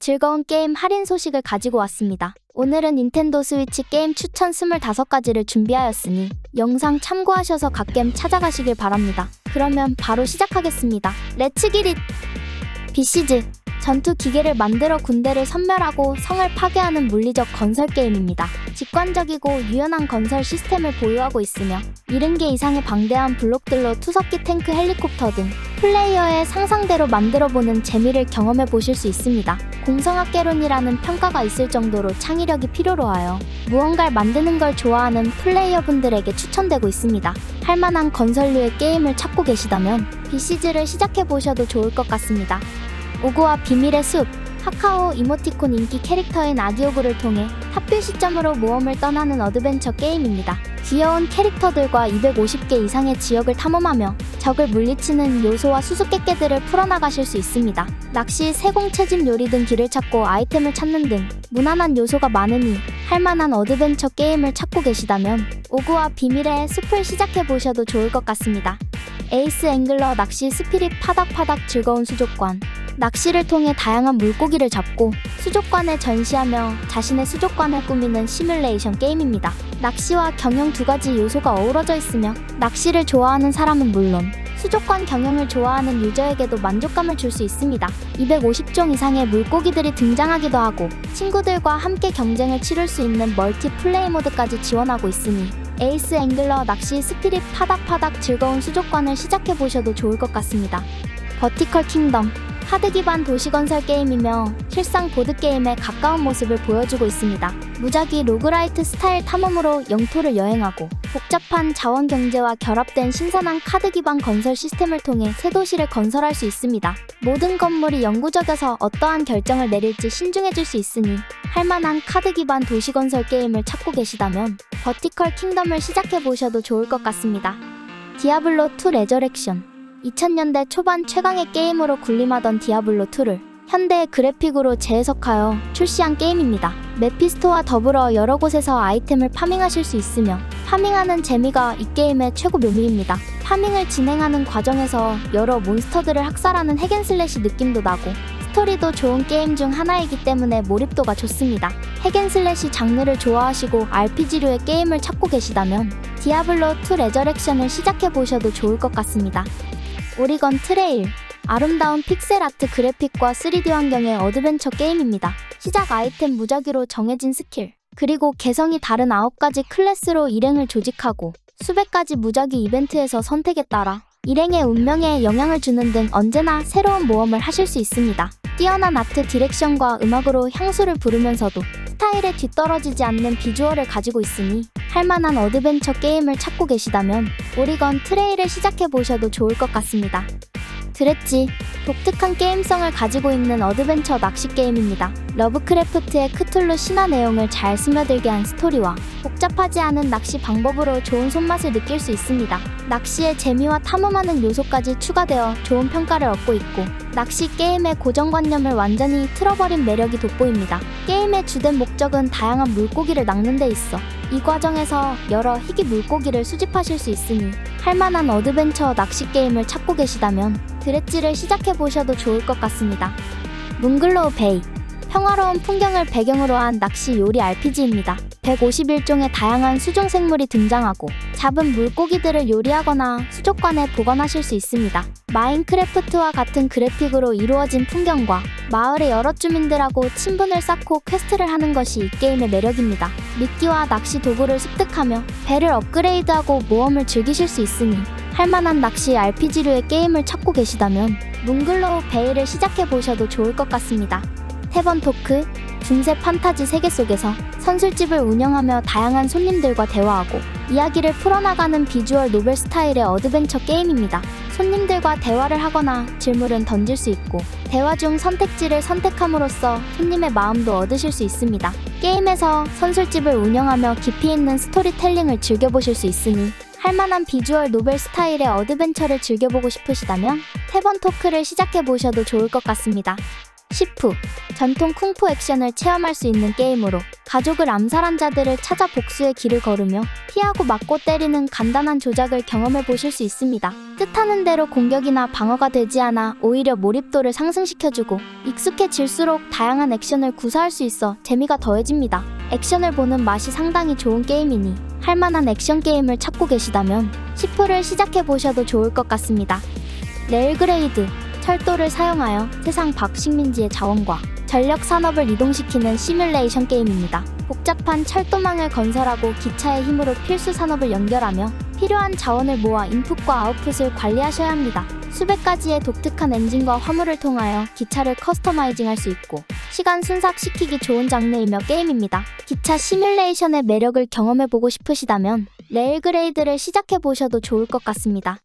즐거운 게임 할인 소식을 가지고 왔습니다. 오늘은 닌텐도 스위치 게임 추천 25가지를 준비하였으니 영상 참고하셔서 갓겜 찾아가시길 바랍니다. 그러면 바로 시작하겠습니다. 렛츠 기릿! 비시즈 전투 기계를 만들어 군대를 섬멸하고 성을 파괴하는 물리적 건설 게임입니다. 직관적이고 유연한 건설 시스템을 보유하고 있으며 70개 이상의 방대한 블록들로 투석기 탱크 헬리콥터 등 플레이어의 상상대로 만들어보는 재미를 경험해 보실 수 있습니다. 공성학개론이라는 평가가 있을 정도로 창의력이 필요로 하여 무언가를 만드는 걸 좋아하는 플레이어분들에게 추천되고 있습니다. 할만한 건설류의 게임을 찾고 계시다면 비시즈를 시작해 보셔도 좋을 것 같습니다. 오구와 비밀의 숲 하카오 이모티콘 인기 캐릭터인 아기오구를 통해 탑뷰 시점으로 모험을 떠나는 어드벤처 게임입니다. 귀여운 캐릭터들과 250개 이상의 지역을 탐험하며 적을 물리치는 요소와 수수께끼들을 풀어나가실 수 있습니다. 낚시, 세공 채집 요리 등 길을 찾고 아이템을 찾는 등 무난한 요소가 많으니 할만한 어드벤처 게임을 찾고 계시다면 오구와 비밀의 숲을 시작해 보셔도 좋을 것 같습니다. 에이스 앵글러 낚시 스피릿 파닥파닥 즐거운 수족관 낚시를 통해 다양한 물고기를 잡고 수족관에 전시하며 자신의 수족관을 꾸미는 시뮬레이션 게임입니다. 낚시와 경영 두 가지 요소가 어우러져 있으며 낚시를 좋아하는 사람은 물론 수족관 경영을 좋아하는 유저에게도 만족감을 줄 수 있습니다. 250종 이상의 물고기들이 등장하기도 하고 친구들과 함께 경쟁을 치룰 수 있는 멀티 플레이 모드까지 지원하고 있으니 에이스 앵글러 낚시 스피릿 파닥파닥 즐거운 수족관을 시작해 보셔도 좋을 것 같습니다. 버티컬 킹덤 하드 기반 도시 건설 게임이며 실상 보드 게임에 가까운 모습을 보여주고 있습니다. 무작위 로그라이트 스타일 탐험으로 영토를 여행하고 복잡한 자원 경제와 결합된 신선한 카드 기반 건설 시스템을 통해 새 도시를 건설할 수 있습니다. 모든 건물이 영구적여서 어떠한 결정을 내릴지 신중해질 수 있으니 할만한 카드 기반 도시 건설 게임을 찾고 계시다면 버티컬 킹덤을 시작해 보셔도 좋을 것 같습니다. 디아블로 2 레저렉션 2000년대 초반 최강의 게임으로 군림하던 디아블로2를 현대의 그래픽으로 재해석하여 출시한 게임입니다. 메피스토와 더불어 여러 곳에서 아이템을 파밍하실 수 있으며 파밍하는 재미가 이 게임의 최고 묘미입니다. 파밍을 진행하는 과정에서 여러 몬스터들을 학살하는 핵앤슬래시 느낌도 나고 스토리도 좋은 게임 중 하나이기 때문에 몰입도가 좋습니다. 핵앤슬래시 장르를 좋아하시고 RPG류의 게임을 찾고 계시다면 디아블로2 레저렉션을 시작해 보셔도 좋을 것 같습니다. 오리건 트레일 아름다운 픽셀 아트 그래픽과 3D 환경의 어드벤처 게임입니다. 시작 아이템 무작위로 정해진 스킬, 그리고 개성이 다른 9가지 클래스로 일행을 조직하고 수백 가지 무작위 이벤트에서 선택에 따라 일행의 운명에 영향을 주는 등 언제나 새로운 모험을 하실 수 있습니다. 뛰어난 아트 디렉션과 음악으로 향수를 부르면서도 스타일에 뒤떨어지지 않는 비주얼을 가지고 있으니 할만한 어드벤처 게임을 찾고 계시다면 오리건 트레일을 시작해 보셔도 좋을 것 같습니다. 드랬지 독특한 게임성을 가지고 있는 어드벤처 낚시 게임입니다. 러브크래프트의 크툴루 신화 내용을 잘 스며들게 한 스토리와 복잡하지 않은 낚시 방법으로 좋은 손맛을 느낄 수 있습니다. 낚시의 재미와 탐험하는 요소까지 추가되어 좋은 평가를 얻고 있고 낚시 게임의 고정관념을 완전히 틀어버린 매력이 돋보입니다. 게임의 주된 목적은 다양한 물고기를 낚는 데 있어 이 과정에서 여러 희귀 물고기를 수집하실 수 있으니 할만한 어드벤처 낚시 게임을 찾고 계시다면 드레찌를 시작해 보셔도 좋을 것 같습니다. 뭉글로우 베이 평화로운 풍경을 배경으로 한 낚시 요리 RPG입니다. 151종의 다양한 수중 생물이 등장하고 잡은 물고기들을 요리하거나 수족관에 보관하실 수 있습니다. 마인크래프트와 같은 그래픽으로 이루어진 풍경과 마을의 여러 주민들하고 친분을 쌓고 퀘스트를 하는 것이 이 게임의 매력입니다. 미끼와 낚시 도구를 습득하며 배를 업그레이드하고 모험을 즐기실 수 있으니 할만한 낚시 RPG류의 게임을 찾고 계시다면 뭉글로우 베이를 시작해 보셔도 좋을 것 같습니다. 태번 토크, 중세 판타지 세계 속에서 선술집을 운영하며 다양한 손님들과 대화하고 이야기를 풀어나가는 비주얼 노벨 스타일의 어드벤처 게임입니다. 손님들과 대화를 하거나 질문을 던질 수 있고 대화 중 선택지를 선택함으로써 손님의 마음도 얻으실 수 있습니다. 게임에서 선술집을 운영하며 깊이 있는 스토리텔링을 즐겨보실 수 있으니 할만한 비주얼 노벨 스타일의 어드벤처를 즐겨보고 싶으시다면 태번 토크를 시작해 보셔도 좋을 것 같습니다. 시프 전통 쿵푸 액션을 체험할 수 있는 게임으로 가족을 암살한 자들을 찾아 복수의 길을 걸으며 피하고 맞고 때리는 간단한 조작을 경험해 보실 수 있습니다. 뜻하는 대로 공격이나 방어가 되지 않아 오히려 몰입도를 상승시켜주고 익숙해질수록 다양한 액션을 구사할 수 있어 재미가 더해집니다. 액션을 보는 맛이 상당히 좋은 게임이니 할만한 액션 게임을 찾고 계시다면 시프를 시작해 보셔도 좋을 것 같습니다. 레일그레이드 철도를 사용하여 세상 밖 식민지의 자원과 전력 산업을 이동시키는 시뮬레이션 게임입니다. 복잡한 철도망을 건설하고 기차의 힘으로 필수 산업을 연결하며 필요한 자원을 모아 인풋과 아웃풋을 관리하셔야 합니다. 수백 가지의 독특한 엔진과 화물을 통하여 기차를 커스터마이징할 수 있고 시간 순삭시키기 좋은 장르이며 게임입니다. 기차 시뮬레이션의 매력을 경험해보고 싶으시다면 레일그레이드를 시작해보셔도 좋을 것 같습니다.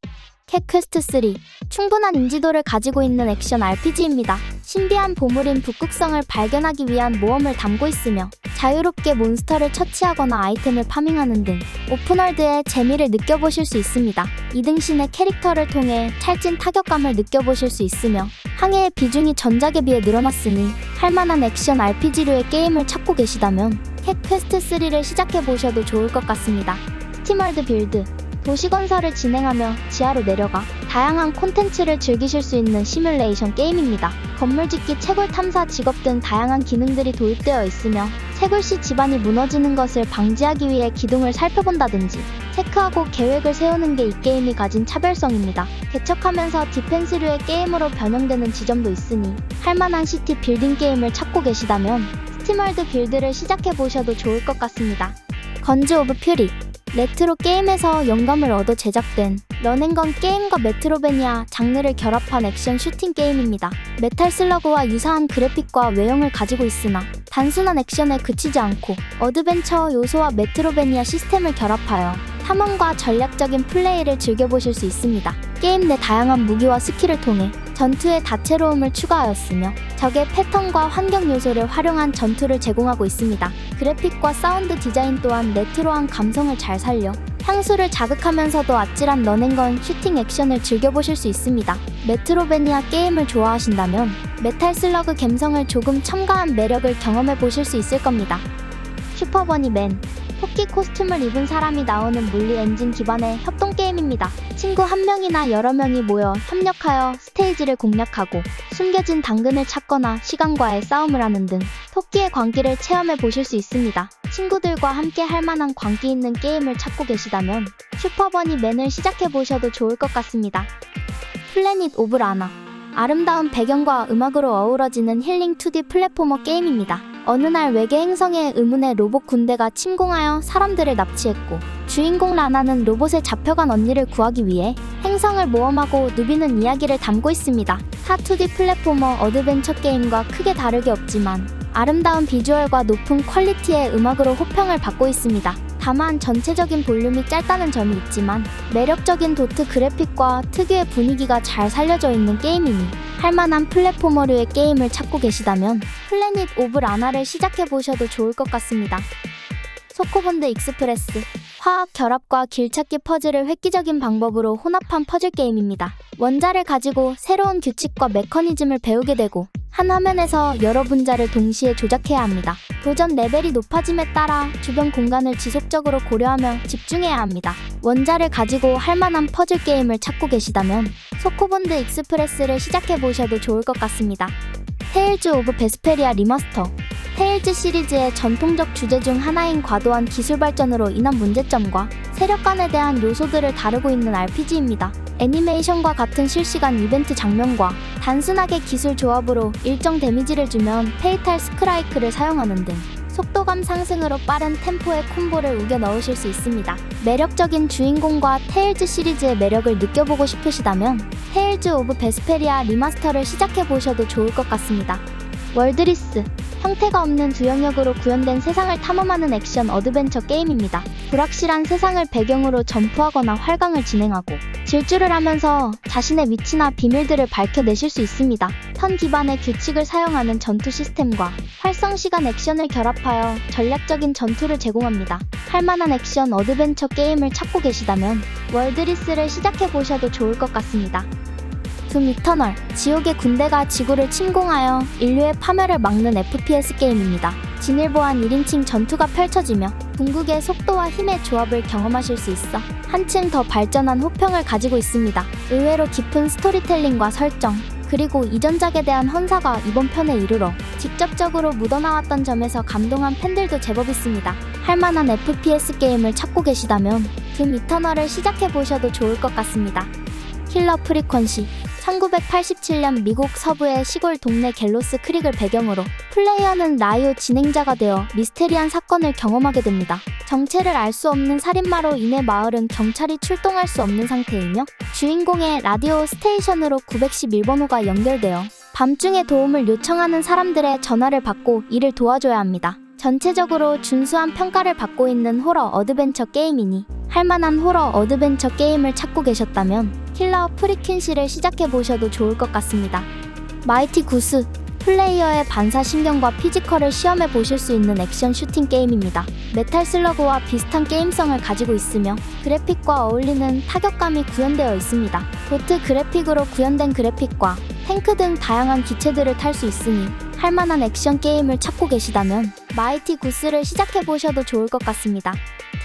캣퀘스트 3 충분한 인지도를 가지고 있는 액션 RPG입니다. 신비한 보물인 북극성을 발견하기 위한 모험을 담고 있으며 자유롭게 몬스터를 처치하거나 아이템을 파밍하는 등 오픈월드의 재미를 느껴보실 수 있습니다. 이등신의 캐릭터를 통해 찰진 타격감을 느껴보실 수 있으며 항해의 비중이 전작에 비해 늘어났으니 할만한 액션 RPG류의 게임을 찾고 계시다면 캣퀘스트 3를 시작해보셔도 좋을 것 같습니다. 스팀월드 빌드 도시 건설을 진행하며 지하로 내려가 다양한 콘텐츠를 즐기실 수 있는 시뮬레이션 게임입니다. 건물 짓기, 채굴 탐사, 직업 등 다양한 기능들이 도입되어 있으며 채굴 시 집안이 무너지는 것을 방지하기 위해 기둥을 살펴본다든지 체크하고 계획을 세우는 게 이 게임이 가진 차별성입니다. 개척하면서 디펜스류의 게임으로 변형되는 지점도 있으니 할만한 시티 빌딩 게임을 찾고 계시다면 스팀월드 빌드를 시작해 보셔도 좋을 것 같습니다. 건즈 오브 퓨리 레트로 게임에서 영감을 얻어 제작된 런앤건 게임과 메트로베니아 장르를 결합한 액션 슈팅 게임입니다. 메탈 슬러그와 유사한 그래픽과 외형을 가지고 있으나 단순한 액션에 그치지 않고 어드벤처 요소와 메트로베니아 시스템을 결합하여 탐험과 전략적인 플레이를 즐겨보실 수 있습니다. 게임 내 다양한 무기와 스킬을 통해 전투에 다채로움을 추가하였으며 적의 패턴과 환경 요소를 활용한 전투를 제공하고 있습니다. 그래픽과 사운드 디자인 또한 레트로한 감성을 잘 살려 향수를 자극하면서도 아찔한 런앤건 슈팅 액션을 즐겨보실 수 있습니다. 메트로베니아 게임을 좋아하신다면 메탈 슬러그 감성을 조금 첨가한 매력을 경험해 보실 수 있을 겁니다. 슈퍼버니 맨 토끼 코스튬을 입은 사람이 나오는 물리 엔진 기반의 협동 게임입니다. 친구 한 명이나 여러 명이 모여 협력하여 스테이지를 공략하고 숨겨진 당근을 찾거나 시간과의 싸움을 하는 등 토끼의 광기를 체험해 보실 수 있습니다. 친구들과 함께 할 만한 광기 있는 게임을 찾고 계시다면 슈퍼버니 맨을 시작해 보셔도 좋을 것 같습니다. 플래닛 오브 라나 아름다운 배경과 음악으로 어우러지는 힐링 2D 플랫포머 게임입니다. 어느 날 외계 행성의 의문의 로봇 군대가 침공하여 사람들을 납치했고 주인공 라나는 로봇에 잡혀간 언니를 구하기 위해 행성을 모험하고 누비는 이야기를 담고 있습니다. 타 2D 플랫포머 어드벤처 게임과 크게 다르게 없지만 아름다운 비주얼과 높은 퀄리티의 음악으로 호평을 받고 있습니다. 다만 전체적인 볼륨이 짧다는 점이 있지만 매력적인 도트 그래픽과 특유의 분위기가 잘 살려져 있는 게임이니 할만한 플랫포머류의 게임을 찾고 계시다면 플래닛 오브 라나를 시작해 보셔도 좋을 것 같습니다. 소코본드 익스프레스 화학 결합과 길찾기 퍼즐을 획기적인 방법으로 혼합한 퍼즐 게임입니다. 원자를 가지고 새로운 규칙과 메커니즘을 배우게 되고 한 화면에서 여러 분자를 동시에 조작해야 합니다. 도전 레벨이 높아짐에 따라 주변 공간을 지속적으로 고려하며 집중해야 합니다. 원자를 가지고 할 만한 퍼즐 게임을 찾고 계시다면 소코본드 익스프레스를 시작해 보셔도 좋을 것 같습니다. 테일즈 오브 베스페리아 리마스터 테일즈 시리즈의 전통적 주제 중 하나인 과도한 기술 발전으로 인한 문제점과 세력 간에 대한 요소들을 다루고 있는 RPG입니다. 애니메이션과 같은 실시간 이벤트 장면과 단순하게 기술 조합으로 일정 데미지를 주면 페이탈 스크라이크를 사용하는 등 속도감 상승으로 빠른 템포의 콤보를 우겨 넣으실 수 있습니다. 매력적인 주인공과 테일즈 시리즈의 매력을 느껴보고 싶으시다면 테일즈 오브 베스페리아 리마스터를 시작해 보셔도 좋을 것 같습니다. 월드리스 형태가 없는 두 영역으로 구현된 세상을 탐험하는 액션 어드벤처 게임입니다. 불확실한 세상을 배경으로 점프하거나 활강을 진행하고 질주를 하면서 자신의 위치나 비밀들을 밝혀내실 수 있습니다. 턴 기반의 규칙을 사용하는 전투 시스템과 활성 시간 액션을 결합하여 전략적인 전투를 제공합니다. 할만한 액션 어드벤처 게임을 찾고 계시다면 월드리스를 시작해 보셔도 좋을 것 같습니다. 둠 이터널, 지옥의 군대가 지구를 침공하여 인류의 파멸을 막는 FPS 게임입니다. 진일보한 1인칭 전투가 펼쳐지며 궁극의 속도와 힘의 조합을 경험하실 수 있어 한층 더 발전한 호평을 가지고 있습니다. 의외로 깊은 스토리텔링과 설정, 그리고 이전작에 대한 헌사가 이번 편에 이르러 직접적으로 묻어나왔던 점에서 감동한 팬들도 제법 있습니다. 할만한 FPS 게임을 찾고 계시다면 둠 이터널을 시작해 보셔도 좋을 것 같습니다. 킬러 프리퀀시 1987년 미국 서부의 시골 동네 갤로스 크릭을 배경으로 플레이어는 라이오 진행자가 되어 미스테리한 사건을 경험하게 됩니다. 정체를 알 수 없는 살인마로 인해 마을은 경찰이 출동할 수 없는 상태이며 주인공의 라디오 스테이션으로 911번호가 연결되어 밤중에 도움을 요청하는 사람들의 전화를 받고 이를 도와줘야 합니다. 전체적으로 준수한 평가를 받고 있는 호러 어드벤처 게임이니 할 만한 호러 어드벤처 게임을 찾고 계셨다면 킬러 프리퀸시를 시작해 보셔도 좋을 것 같습니다. 마이티 구스 플레이어의 반사신경과 피지컬을 시험해 보실 수 있는 액션 슈팅 게임입니다. 메탈 슬러그와 비슷한 게임성을 가지고 있으며 그래픽과 어울리는 타격감이 구현되어 있습니다. 보트 그래픽으로 구현된 그래픽과 탱크 등 다양한 기체들을 탈 수 있으니 할만한 액션 게임을 찾고 계시다면 마이티 구스를 시작해 보셔도 좋을 것 같습니다.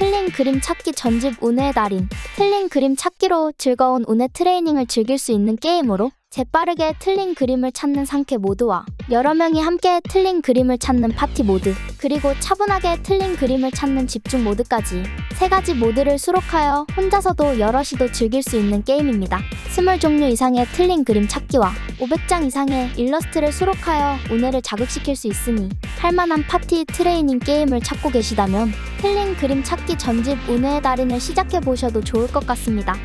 틀린 그림 찾기 전집 운해의 달인 틀린 그림 찾기로 즐거운 운해 트레이닝을 즐길 수 있는 게임으로 재빠르게 틀린 그림을 찾는 상쾌 모드와 여러 명이 함께 틀린 그림을 찾는 파티 모드 그리고 차분하게 틀린 그림을 찾는 집중 모드까지 세 가지 모드를 수록하여 혼자서도 여럿이도 즐길 수 있는 게임입니다. 스물 종류 이상의 틀린 그림 찾기와 500장 이상의 일러스트를 수록하여 운해를 자극시킬 수 있으니 할만한 파티 트레이닝 게임을 찾고 계시다면 틀린 그림 찾기 전집 운해의 달인을 시작해 보셔도 좋을 것 같습니다.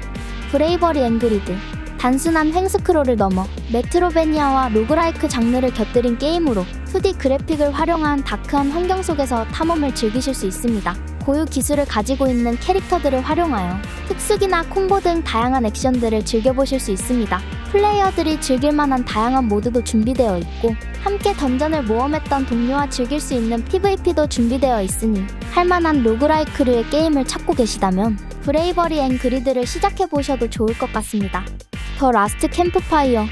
브레이버리 앵그리드 단순한 횡스크롤을 넘어 메트로베니아와 로그라이크 장르를 곁들인 게임으로 2D 그래픽을 활용한 다크한 환경 속에서 탐험을 즐기실 수 있습니다. 고유 기술을 가지고 있는 캐릭터들을 활용하여 특수기나 콤보 등 다양한 액션들을 즐겨보실 수 있습니다. 플레이어들이 즐길 만한 다양한 모드도 준비되어 있고 함께 던전을 모험했던 동료와 즐길 수 있는 PVP도 준비되어 있으니 할만한 로그라이크류의 게임을 찾고 계시다면 브레이버리 앤 그리드를 시작해 보셔도 좋을 것 같습니다. 더 라스트 캠프파이어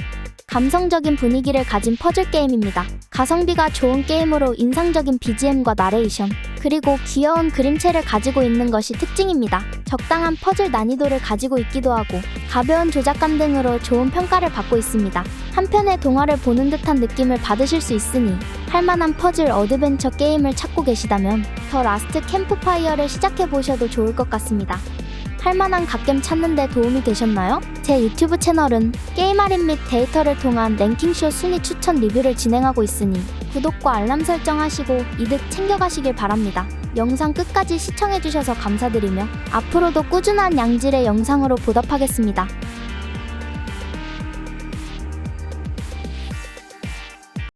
감성적인 분위기를 가진 퍼즐 게임입니다. 가성비가 좋은 게임으로 인상적인 BGM과 나레이션, 그리고 귀여운 그림체를 가지고 있는 것이 특징입니다. 적당한 퍼즐 난이도를 가지고 있기도 하고, 가벼운 조작감 등으로 좋은 평가를 받고 있습니다. 한편의 동화를 보는 듯한 느낌을 받으실 수 있으니, 할만한 퍼즐 어드벤처 게임을 찾고 계시다면, 더 라스트 캠프파이어를 시작해 보셔도 좋을 것 같습니다. 할만한 갓겜 찾는 데 도움이 되셨나요? 제 유튜브 채널은 게임 할인 및 데이터를 통한 랭킹쇼 순위 추천 리뷰를 진행하고 있으니 구독과 알람 설정하시고 이득 챙겨가시길 바랍니다. 영상 끝까지 시청해주셔서 감사드리며 앞으로도 꾸준한 양질의 영상으로 보답하겠습니다.